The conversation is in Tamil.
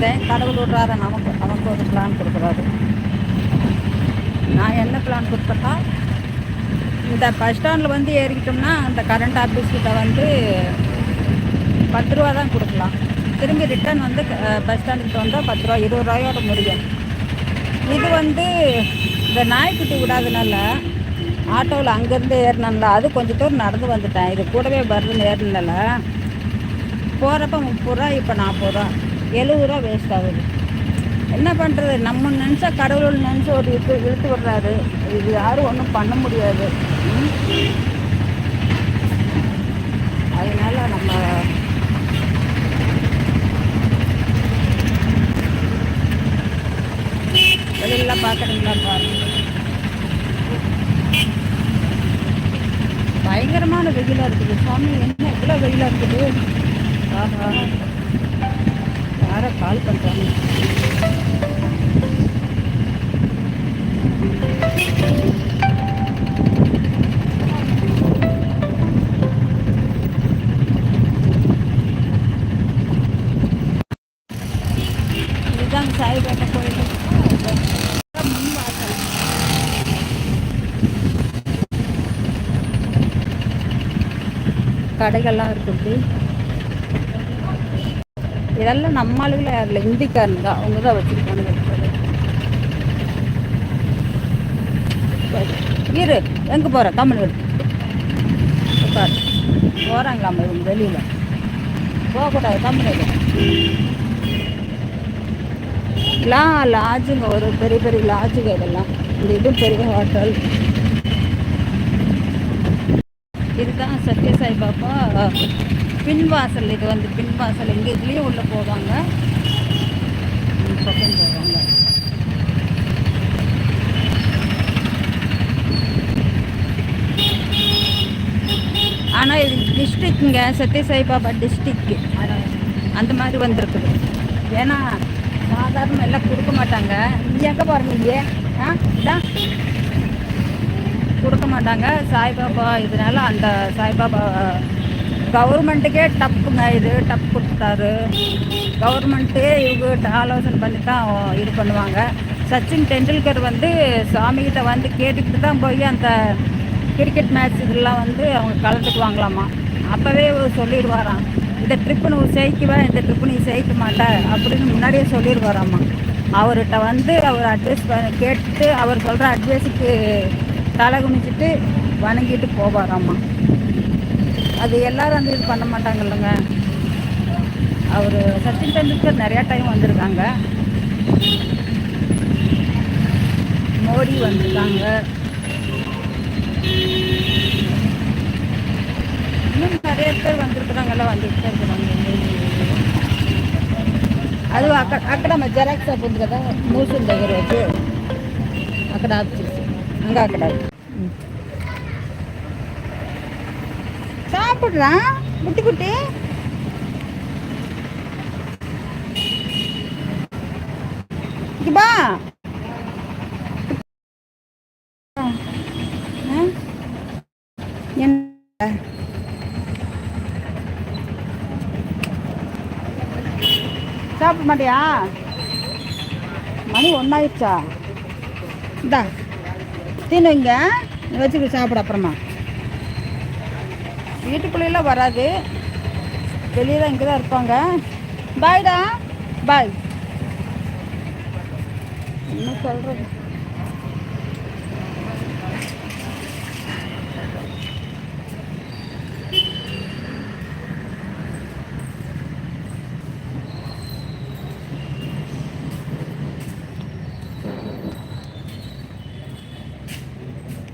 கொடுத்தேன் கடவுள் விடுறாரு நமக்கு நமக்கு ஒரு பிளான் கொடுக்குறாரு. நான் என்ன பிளான் கொடுத்தப்பா இந்த பஸ் ஸ்டாண்டில் வந்து ஏறிக்கிட்டோம்னா அந்த கரண்ட் ஆஃபீஸ்கிட்ட வந்து பத்து ரூபா தான் கொடுக்கலாம். திரும்பி ரிட்டர்ன் வந்து பஸ் ஸ்டாண்டுக்கிட்ட வந்தால் பத்து ரூபா இருபது ரூபாயோட முடியும். இது வந்து இந்த நாய்க்குட்டி விடாதனால ஆட்டோவில் அங்கேருந்து ஏறினால அது கொஞ்சம் தூரம் நடந்து வந்துட்டேன். இது கூடவே வருதுன்னு ஏறினால போகிறப்ப முப்பது ரூபா இப்போ நாற்பது ரூபா. எழுபது ரூபா வேஸ்ட் ஆகுது. என்ன பண்ணுறது நம்ம நினச்சா கடவுள் நினச்சி ஒரு இழுத்து இழுத்து விடுறாரு. இது யாரும் ஒன்றும் பண்ண முடியாது. அதனால் அதனால நம்ம வெளியிலாம் பார்க்குறீங்களா பாருங்க. பயங்கரமான வெயிலாக இருக்குது. சுவாமி என்ன இவ்வளோ வெயிலாக இருக்குது? ஆஹா. யாரை கால் பண்ணுறாங்க இதுதான் சாய்பாபா கோயில். கடைகள்லாம் இருக்குது இதெல்லாம் நம்ம ஆளுகளை யாரில் இந்திக்காரங்க தான். அவங்க தான் வச்சுருக்காங்க இரு எங்கே போகிற கம்மல் இரு உட்கார். போகிறாங்களாம் இவங்க வெளியில்? போகக்கூடாது கம்மல் லா லாட்ஜுங்க ஒரு பெரிய பெரிய லாட்ஜுங்க இதெல்லாம். இந்த இது பெரிய ஹோட்டல். இதுதான் சத்யசாய் பாப்பா. பின்வாசல் இது வந்து பின்வாசல். எங்கே இதுலேயும் உள்ளே போவாங்க. பக்கம் போவாங்க. ஆனால் இது டிஸ்ட்ரிக்ட்ங்க சத்ய சாய்பாபா டிஸ்ட்ரிக்ட் அந்த மாதிரி வந்திருக்குது. ஏன்னா சாதாரண எல்லாம் கொடுக்க மாட்டாங்க. எங்கே பாருங்க ஆ இதான் கொடுக்க மாட்டாங்க. சாய்பாபா இதனால அந்த சாய்பாபா கவர்மெண்ட்டுக்கே டப்புங்க இது டப் கொடுத்தாரு கவர்மெண்ட்டே இவங்ககிட்ட ஆலோசனை பண்ணி தான் இது பண்ணுவாங்க. சச்சின் டெண்டுல்கர் வந்து சாமிகிட்ட வந்து கேட்டுக்கிட்டு தான் போய் அந்த கிரிக்கெட் மேட்ச் இதெல்லாம் வந்து அவங்க கலந்துக்குவாங்களாமா. அப்போவே சொல்லிடுவாராம் இந்த ட்ரிப்பு நீ ஜெயிக்குவேன் இந்த ட்ரிப்பு நீ ஜெயிக்க மாட்ட அப்படின்னு முன்னாடியே சொல்லிடுவாராம்மா அவர்கிட்ட வந்து அவர் அட்வைஸ் கேட்டு அவர் சொல்கிற அட்வைஸுக்கு தலை குனிச்சிட்டு வணங்கிட்டு போவாராம்மா அது எல்லாரும் வந்து இது பண்ண மாட்டாங்க இல்லைங்க அவர் சச்சின் டெண்டுல்கர் நிறையா டைம் வந்திருக்காங்க மோடி வந்திருக்காங்க இன்னும் நிறைய பேர் வந்திருக்கிறாங்கல்ல வந்துட்டு தான் இருக்கிறாங்க అది అక్కడ అక్కడ జెరాక్స్ షాప్ ఉంది కదా మూసిన దగ్గర వచ్చి అక్కడ ఆఫ్ చేసి ఇంకా అక్కడ சாப்பிட்றான் குட்டி. குட்டி இங்கேப்பா சாப்பிட மாட்டியா? மணி ஒன்றாயிடுச்சா இந்தா தின்னுங்க வச்சுக்கிட்டு சாப்பிட அப்புறமா. வீட்டுக்குள்ளேலாம் வராது. வெளியே தான் இங்கே தான் இருப்பாங்க பாய்டா பாய் என்ன சொல்கிறது